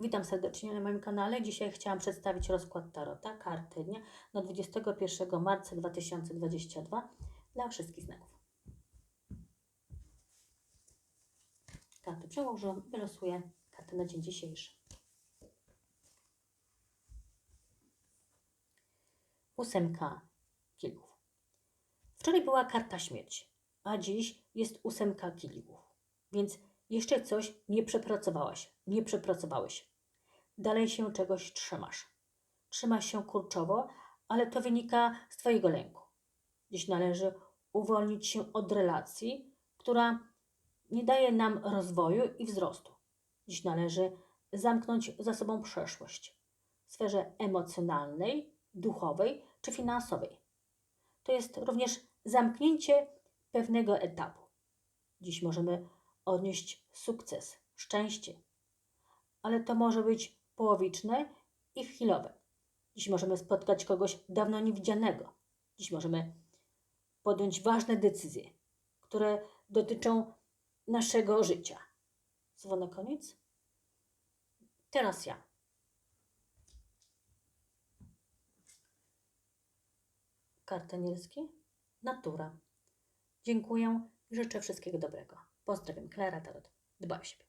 Witam serdecznie na moim kanale. Dzisiaj chciałam przedstawić rozkład Tarota, karty dnia na 21 marca 2022 dla wszystkich znaków. Karty przełożyłam i wylosuję kartę na dzień dzisiejszy. Ósemka kielichów. Wczoraj była karta śmierci, a dziś jest ósemka kielichów. Więc jeszcze coś nie przepracowałaś, nie przepracowałeś. Dalej się czegoś trzymasz. Trzymasz się kurczowo, ale to wynika z Twojego lęku. Dziś należy uwolnić się od relacji, która nie daje nam rozwoju i wzrostu. Dziś należy zamknąć za sobą przeszłość w sferze emocjonalnej, duchowej czy finansowej. To jest również zamknięcie pewnego etapu. Dziś możemy odnieść sukces, szczęście, ale to może być połowiczne i chwilowe. Dziś możemy spotkać kogoś dawno niewidzianego. Dziś możemy podjąć ważne decyzje, które dotyczą naszego życia. Na koniec? Teraz ja. Karta niebieskie? Natura. Dziękuję i życzę wszystkiego dobrego. Pozdrawiam, Klara Tarot. Dbaj o siebie.